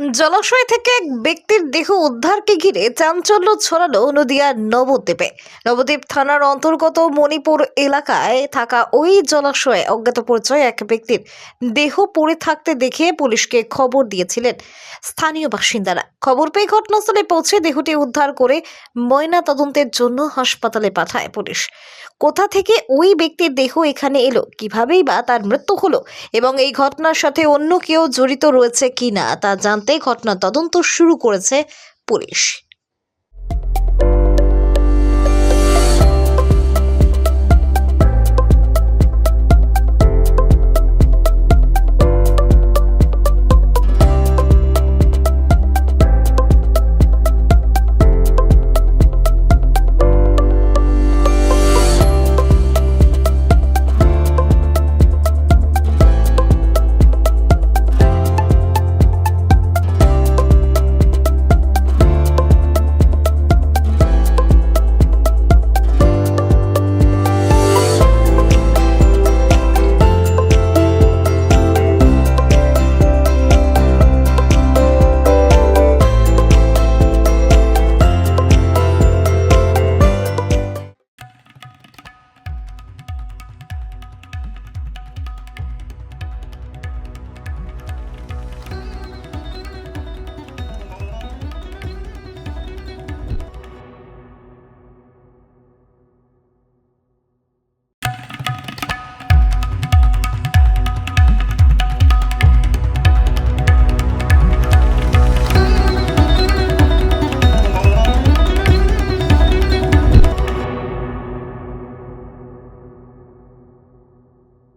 জলাশয় থেকে এক ব্যক্তির দেহ উদ্ধারকে ঘিরে চাঞ্চল্য ছড়ালো নদিয়ার নবদ্বীপে। নবদ্বীপ থানার অন্তর্গত মণিপুর এলাকায় থাকা ওই জলাশয়ে অজ্ঞাত পরিচয় এক ব্যক্তির দেহ পড়ে থাকতে দেখে পুলিশকে খবর দিয়েছিলেন স্থানীয় বাসিন্দারা। খবর পেয়ে ঘটনাস্থলে পৌঁছে দেহটি উদ্ধার করে ময়না তদন্তের জন্য হাসপাতালে পাঠায় পুলিশ। কোথা থেকে ওই ব্যক্তির দেহ এখানে এলো, কিভাবেই বা তার মৃত্যু হলো এবং এই ঘটনার সাথে অন্য কেউ জড়িত রয়েছে কিনা তা জানতে ঘটনা তদন্ত শুরু করেছে পুলিশ।